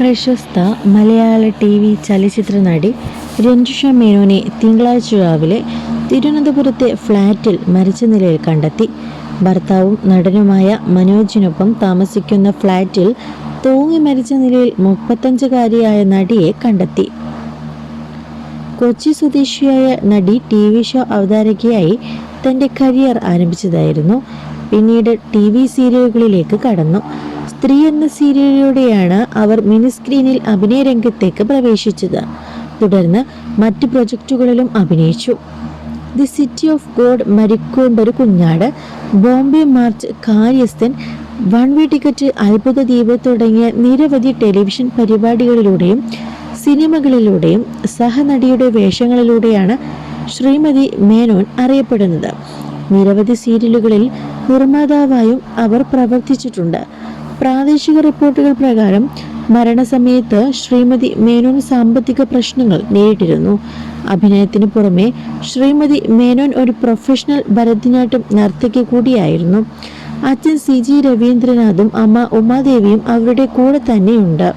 പ്രശസ്ത മലയാള T V ചലച്ചിത്ര നടി രഞ്ജുഷ മേനോനെ തിങ്കളാഴ്ച രാവിലെ തിരുവനന്തപുരത്തെ ഫ്ളാറ്റിൽ മരിച്ച നിലയിൽ കണ്ടെത്തി. ഭർത്താവും നടനുമായ മനോജിനൊപ്പം താമസിക്കുന്ന ഫ്ളാറ്റിൽ തൂങ്ങി മരിച്ച നിലയിൽ മുപ്പത്തഞ്ചുകാരിയായ നടിയെ കണ്ടെത്തി. കൊച്ചി സ്വദേശിയായ നടി ടി വി ഷോ അവതാരകയായി തന്റെ കരിയർ ആരംഭിച്ചതായിരുന്നു. പിന്നീട് ടി വി സീരിയലുകളിലേക്ക് കടന്നു. സ്ത്രീ എന്ന സീരിയലിലൂടെയാണ് അവർ മിനി സ്ക്രീനിൽ അഭിനയ രംഗത്തേക്ക് പ്രവേശിച്ചത്. തുടർന്ന് മറ്റ് പ്രൊജക്റ്റുകളിലും അഭിനയിച്ചു. The city of god Marykkundoru Kunjaadu Bombay March Karyasthan one way ticket Athbhutha Dweep തുടങ്ങിയ നിരവധി ടെലിവിഷൻ പരിപാടികളിലൂടെയും സിനിമകളിലൂടെയും സഹനടിയുടെ വേഷങ്ങളിലൂടെയാണ് ശ്രീമതി മേനോൻ അറിയപ്പെടുന്നത്. നിരവധി സീരിയലുകളിൽ നിർമ്മാതാവായും അവർ പ്രവർത്തിച്ചിട്ടുണ്ട്. പ്രാദേശിക റിപ്പോർട്ടുകൾ പ്രകാരം മരണസമയത്ത് ശ്രീമതി മേനോൻ സാമ്പത്തിക പ്രശ്നങ്ങൾ നേരിട്ടിരുന്നു. അഭിനയത്തിന് പുറമെ ശ്രീമതി മേനോൻ ഒരു പ്രൊഫഷണൽ ഭരതനാട്യം നർത്തകി കൂടിയായിരുന്നു. അച്ഛൻ സി ജി രവീന്ദ്രനാഥും അമ്മ ഉമാദേവിയും അവരുടെ കൂടെ തന്നെയുണ്ട്.